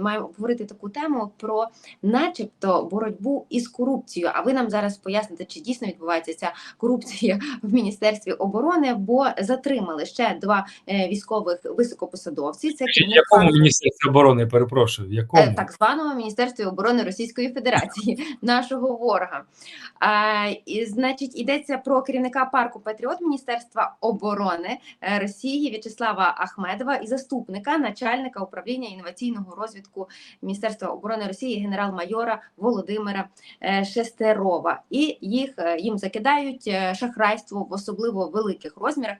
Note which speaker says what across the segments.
Speaker 1: маємо обговорити таку тему про, начебто, боротьбу із корупцією. А ви нам зараз поясните, чи дійсно відбувається ця корупція в міністерстві оборони? Бо затримали ще два е, військових високопосадовці. Це
Speaker 2: В якому міністерстві оборони, перепрошую, в якому?
Speaker 1: Е, так званому Міністерстві оборони Російської Федерації, нашого ворога. А, і, значить, йдеться про керівника парку Патріот Міністерства оборони е, Росії В'ячеслава Ахмедова і заступника начальника управління інноваційного розвитку Міністерства оборони Росії генерал-майора Володимира е, Шестерова. І їх е, їм закидають е, шахрайство в особливо великих розмірах.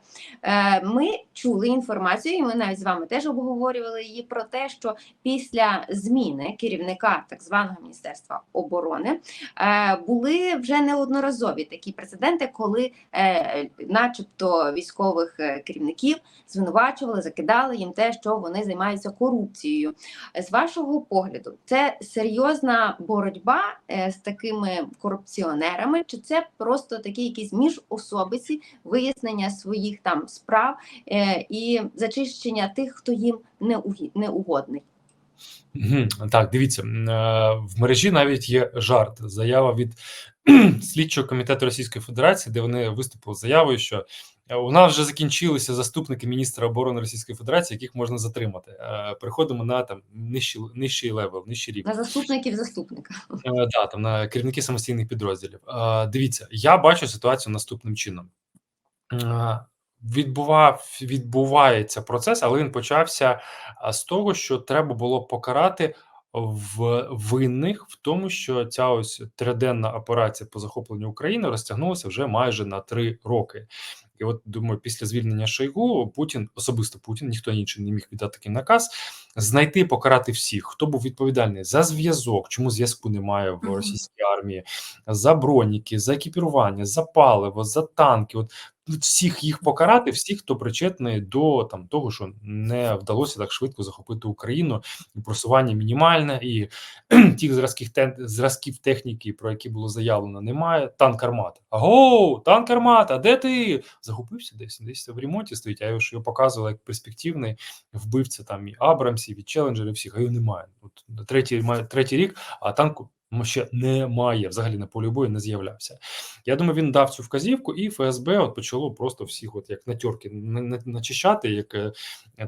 Speaker 1: Ми чули інформацію, і ми навіть з вами теж обговорювали її про те, що після зміни керівника так званого міністерства оборони були вже неодноразові такі прецеденти, коли, начебто, військових керівників звинувачували, закидали їм те, що вони займаються корупцією. З вашого погляду, це серйозна боротьба е, з такими корупціонерами, чи це просто такі якісь міжособиці вияснення своїх там справ е, і зачищення тих, хто їм не угодний?
Speaker 2: Так, дивіться, е, в мережі навіть є жарт. Заява від слідчого комітету Російської Федерації, де вони виступили з заявою, що у нас вже закінчилися заступники міністра оборони Російської Федерації, яких можна затримати. Е, Переходимо на там нижчий, нижчий левел, нижчий рівень.
Speaker 1: На заступників заступника.
Speaker 2: Е, Да, там на керівники самостійних підрозділів. Е, Дивіться, я бачу ситуацію наступним чином. Відбував відбувається процес, але він почався з того, що треба було покарати в винних в тому, що ця ось триденна операція по захопленню України розтягнулася вже майже на три роки. І от думаю, після звільнення Шойгу Путін, особисто Путін, ніхто інший не міг віддати такий наказ, знайти покарати всіх, хто був відповідальний за зв'язок, чому зв'язку немає в російській армії, за броніки, за екіпірування, за паливо, за танки. От всіх їх покарати, всіх, хто причетний до там того, що не вдалося так швидко захопити Україну, і просування мінімальне, і тих зразків зразків техніки, про які було заявлено, немає. Танк Армата. Аго, танк Армата, де ти? Загубився десь, десь в ремонті стоїть. А його ж його показували як перспективний вбивця там і Абрамсів, і Челенджерів всіх, а його немає. От третій третій рік, а танку ще немає. Взагалі на полі бою не з'являвся. Я думаю, він дав цю вказівку, і ФСБ от почало просто всіх, от як натюрки, на- на- начищати, як е,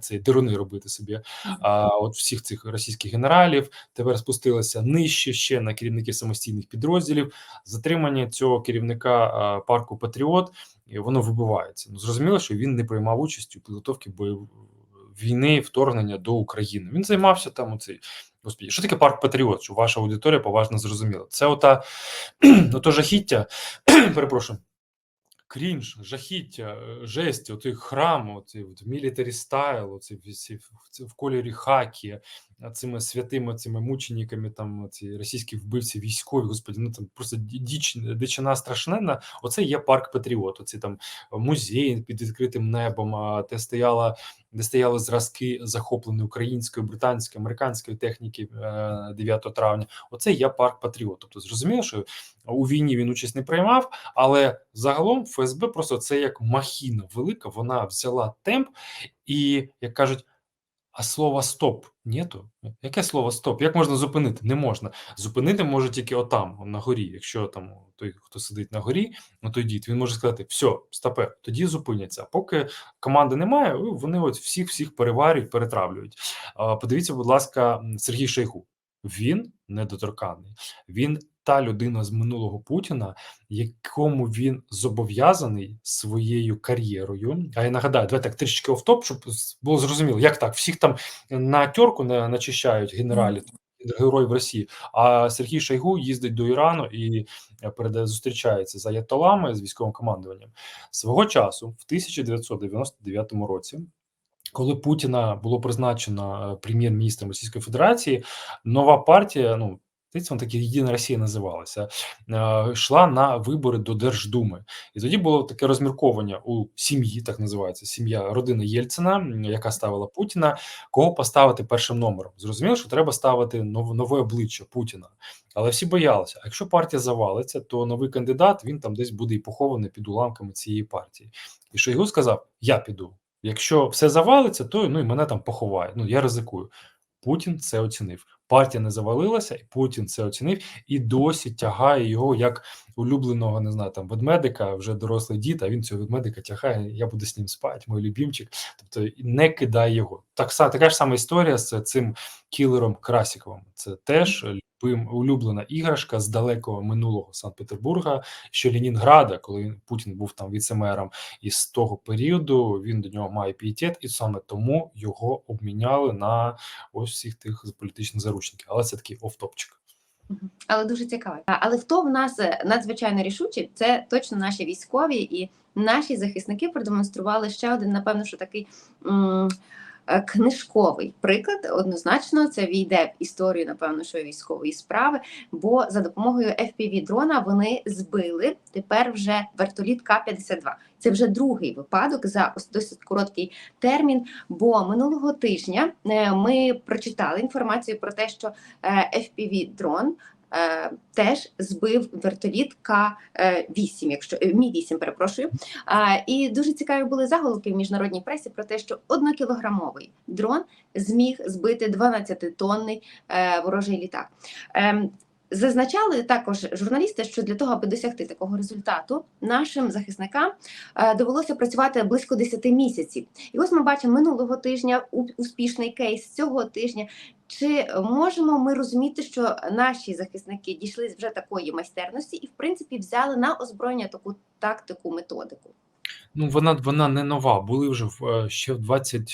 Speaker 2: цей деруни робити собі. А от всіх цих російських генералів тепер спустилися нижче ще на керівники самостійних підрозділів. Затримання цього керівника парку Патріот і воно вибивається. Ну зрозуміло, що він не приймав участь у підготовці бойової війни, вторгнення до України. Він займався там оцей. Господи, що таке парк Патріот? Що ваша аудиторія поважно зрозуміла? Це ота ото жахіття. перепрошую. Крінж, жахіття, е, жесть, отой храм, оцей мілітарі стайл, оцей всі в, кольорі хакі, цими святими цими мучениками, там ці російські вбивці, військові, господи, ну там просто діч, дичина страшненна. Оце є парк Патріот. Оці там музей під відкритим небом, а, де стояла, де стояли зразки захопленої української, британської, американської техніки е, 9 травня. Оце є парк Патріот. Тобто зрозуміло, що у війні він участь не приймав, але загалом ФСБ просто це як махіна велика. Вона взяла темп, і як кажуть. А слова стоп нету. Яке слово стоп? Як можна зупинити? Не можна. Зупинити може тільки отам, на горі. Якщо там той, хто сидить на горі, ну той дід, він може сказати: все, стопе, тоді зупиняться. А поки команди немає, вони от всіх всіх переварюють, перетравлюють. Подивіться, будь ласка, Сергій Шойгу. Він недоторканий. Він та людина з минулого Путіна, якому він зобов'язаний своєю кар'єрою. А я нагадаю, давайте так трішки офтоп, щоб було зрозуміло, як так. Всіх там на тьорку на- начищають генералів. Герой в Росії, а Сергій Шойгу їздить до Ірану і е, переда- зустрічається з аятолами з військовим командуванням. Свого часу, в 1999 році, коли Путіна було призначено е, прем'єр-міністром Російської Федерації, нова партія, ну здається, вона так Єдина Росія називалася, йшла на вибори до Держдуми. І тоді було таке розмірковання у сім'ї, так називається сім'я родини Єльцина, яка ставила Путіна. Кого поставити першим номером? Зрозуміло, що треба ставити нове обличчя Путіна. Але всі боялися, а якщо партія завалиться, то новий кандидат він там десь буде і похований під уламками цієї партії. І Шойгу сказав: Я піду. Якщо все завалиться, то ну і мене там поховають. Ну я ризикую. Путін це оцінив. Партія не завалилася, і Путін це оцінив і досі тягає його як улюбленого, не знаю, там ведмедика, вже дорослий дід. А він цього ведмедика тягає. Я буду з ним спати, мій любімчик. Тобто не кидає його. Так така ж сама історія з цим кілером Красіковим. Це теж улюблена іграшка з далекого минулого Санкт-Петербурга, що Ленінграда, коли Путін був там віцемером, і з того періоду він до нього має пієтет, і саме тому його обміняли на ось всіх тих політичних заручників. Але це такий офтопчик.
Speaker 1: Але дуже цікаво. Але хто в нас е, надзвичайно рішучий, це точно наші військові і наші захисники продемонстрували ще один, напевно, що такий м, книжковий приклад. Однозначно, це війде в історію, напевно, що військової справи. Бо за допомогою fpv дрона вони збили тепер вже вертоліт К-52. Це вже другий випадок за ос- досить короткий термін. Бо минулого тижня е, ми прочитали інформацію про те, що fpv дрон е, теж збив вертоліт К-8, якщо е, Мі 8 перепрошую. І дуже цікаві були заголовки в міжнародній пресі про те, що однокілограмовий дрон зміг збити 12-тонний е, ворожий літак. Зазначали також журналісти, що для того, аби досягти такого результату, нашим захисникам е, довелося працювати близько 10 місяців. І ось ми бачимо минулого тижня успішний кейс цього тижня. Чи можемо ми розуміти, що наші захисники дійшли вже такої майстерності і, в принципі, взяли на озброєння таку тактику, методику?
Speaker 2: Ну, вона вона не нова. Були вже в е, ще в 22-му,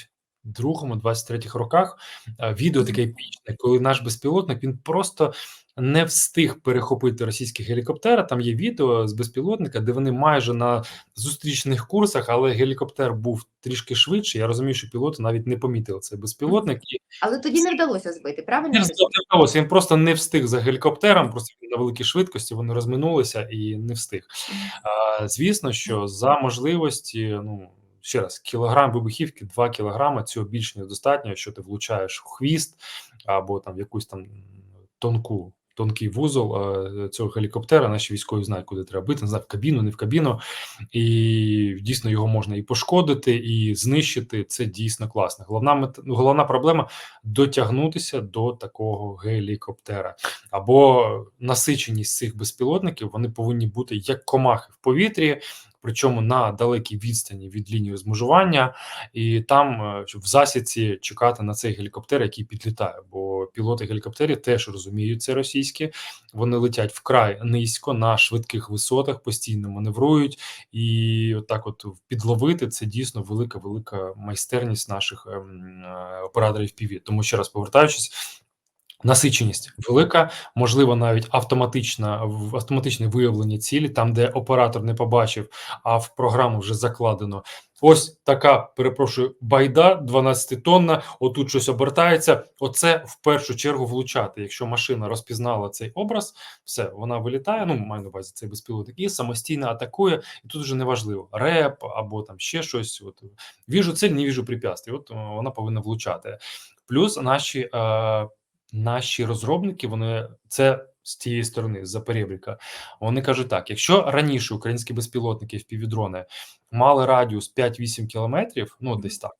Speaker 2: 23-х роках е, відео таке епічне, коли наш безпілотник він просто не встиг перехопити російські гелікоптери. Там є відео з безпілотника, де вони майже на зустрічних курсах, але гелікоптер був трішки швидше. Я розумію, що пілоти навіть не помітили цей безпілотник
Speaker 1: Але тоді не вдалося збити, правильно?
Speaker 2: не вдалося. Він просто не встиг за гелікоптером, просто на великій швидкості вони розминулися і не встиг. Звісно, що за можливості, ну ще раз, кілограм вибухівки, 2 кілограми, цього більше не достатньо, якщо ти влучаєш в хвіст або там якусь там тонку. Тонкий вузол е, цього гелікоптера, наші військові знають, куди треба бити, не знаю, в кабіну, не в кабіну, і дійсно його можна і пошкодити, і знищити. Це дійсно класно. Головна мет... ну, головна проблема дотягнутися до такого гелікоптера або насиченість цих безпілотників. Вони повинні бути як комахи в повітрі, причому на далекій відстані від лінії розмежування, і там е, в засідці чекати на цей гелікоптер, який підлітає. Бо пілоти гелікоптерів теж розуміють це російське. Вони летять вкрай низько на швидких висотах, постійно маневрують, і отак, от підловити це дійсно велика, велика майстерність наших ем, е, операторів ПІВІ. Тому ще раз повертаючись. Насиченість велика, можливо, навіть автоматична в автоматичне виявлення цілі, там, де оператор не побачив, а в програму вже закладено. Ось така, перепрошую, байда 12 тонна. Отут щось обертається. Оце в першу чергу влучати. Якщо машина розпізнала цей образ, все вона вилітає. Ну маю на увазі цей безпілотник і самостійно атакує. І тут вже неважливо реп або там ще щось. От віжу цель, не віжу препятствий. От вона повинна влучати. Плюс наші. Е, наші розробники, вони це з тієї сторони, з-за перебріка, вони кажуть так: якщо раніше українські безпілотники впівдрони мали радіус 5-8 кілометрів, ну десь так,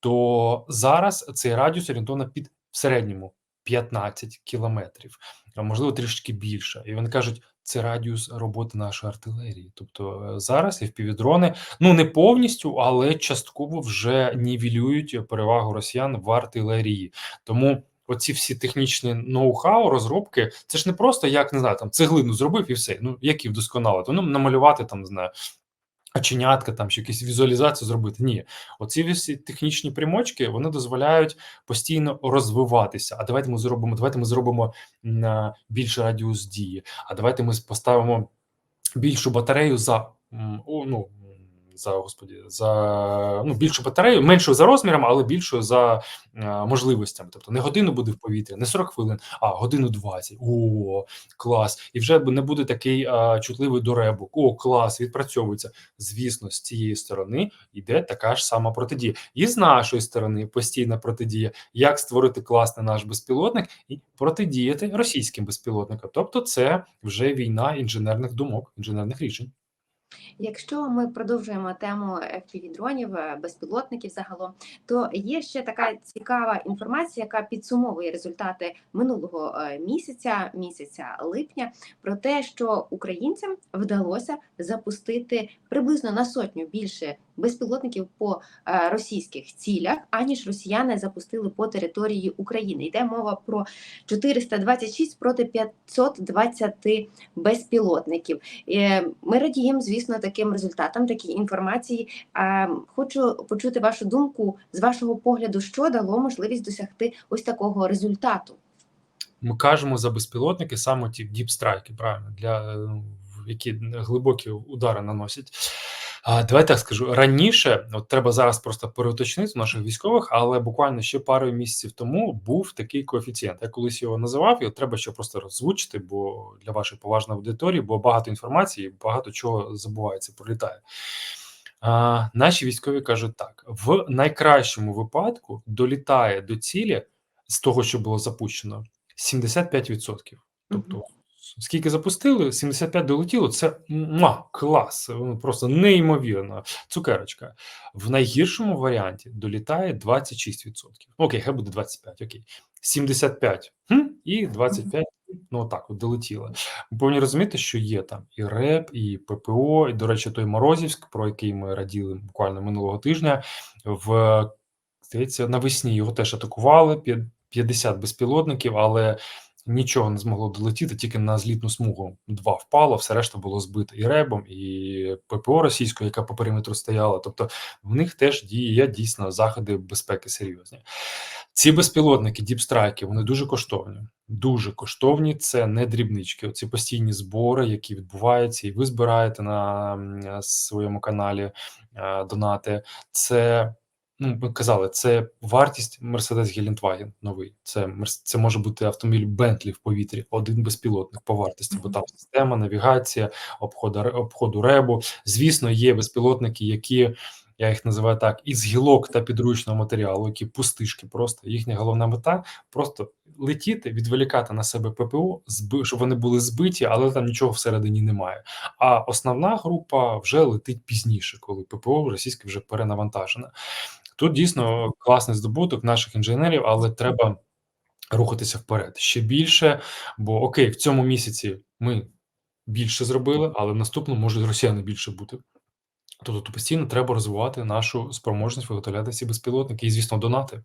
Speaker 2: то зараз цей радіус орієнтовно під в середньому 15 кілометрів, а можливо трішки більше. І вони кажуть. Це радіус роботи нашої артилерії. Тобто е, зараз FPV-дрони, ну не повністю, але частково вже нівелюють перевагу росіян в артилерії. Тому оці всі технічні ноу-хау, розробки, це ж не просто як не знаю, там цеглину зробив і все. Ну які вдосконалити. Ну намалювати там не знаю. Оченятка, там чи якісь візуалізацію зробити. Ні, оці всі технічні примочки вони дозволяють постійно розвиватися. А давайте ми зробимо. Давайте ми зробимо на більше радіус дії. А давайте ми поставимо більшу батарею за ну за господі за ну більшу батарею, меншу за розміром, але більшою за е, можливостями. Тобто не годину буде в повітрі, не 40 хвилин, а годину 20. О, клас! І вже не буде такий е, чутливий до ребу. О, клас, відпрацьовується. Звісно, з цієї сторони йде така ж сама протидія. І з нашої сторони постійна протидія, як створити класний наш безпілотник і протидіяти російським безпілотникам. Тобто, це вже війна інженерних думок, інженерних рішень.
Speaker 1: Якщо ми продовжуємо тему FPV-дронів, е, безпілотників загалом, то є ще така цікава інформація, яка підсумовує результати минулого е, місяця, місяця липня, про те, що українцям вдалося запустити приблизно на сотню більше безпілотників по е, російських цілях, аніж росіяни запустили по території України. Йде мова про 426 проти 520 безпілотників. Е, Ми радіємо, звісно, таким результатам, такій інформації. А, Хочу почути вашу думку з вашого погляду, що дало можливість досягти ось такого результату.
Speaker 2: Ми кажемо за безпілотники саме ті діпстрайки, правильно, для е, які глибокі удари наносять. А, давай так скажу. Раніше, от треба зараз просто переуточнити у наших військових, але буквально ще пару місяців тому був такий коефіцієнт. Я колись його називав, і от треба ще просто розвучити, бо для вашої поважної аудиторії, бо багато інформації, багато чого забувається, пролітає. А, наші військові кажуть так: в найкращому випадку долітає до цілі з того, що було запущено, 75%. Тобто, скільки запустили, 75 долетіло. Це муа, клас, ну, просто неймовірно. Цукерочка. В найгіршому варіанті долітає 26%. Окей, хай буде 25, окей. 75 хм, і 25. Ну, так, от долетіло. Ви повинні розуміти, що є там і РЕП, і ППО, і, до речі, той Морозівськ, про який ми раділи буквально минулого тижня. В здається, навесні його теж атакували. п'я- 50 безпілотників, але нічого не змогло долетіти, тільки на злітну смугу два впало, все решта було збито і ребом, і ППО російською, яка по периметру стояла. Тобто в них теж діє дійсно заходи безпеки серйозні. Ці безпілотники, діпстрайки, вони дуже коштовні. Дуже коштовні. Це не дрібнички. Оці постійні збори, які відбуваються, і ви збираєте на своєму каналі е, донати. Це ну, ми казали, це вартість Mercedes Гелендваген новий. Це це може бути автомобіль Bentley в повітрі, один безпілотник по вартості, бо там система, навігація, обходу, ре- обходу ребу. Звісно, є безпілотники, які я їх називаю так, із гілок та підручного матеріалу, які пустишки. Просто їхня головна мета просто летіти, відволікати на себе ППО, щоб вони були збиті, але там нічого всередині немає. А основна група вже летить пізніше, коли ППО російське вже перенавантажене. Тут дійсно класний здобуток наших інженерів, але треба рухатися вперед ще більше. Бо окей, в цьому місяці ми більше зробили, але в наступному може росіяни більше бути. Тобто постійно треба розвивати нашу спроможність виготовляти ці безпілотники і, звісно, донати.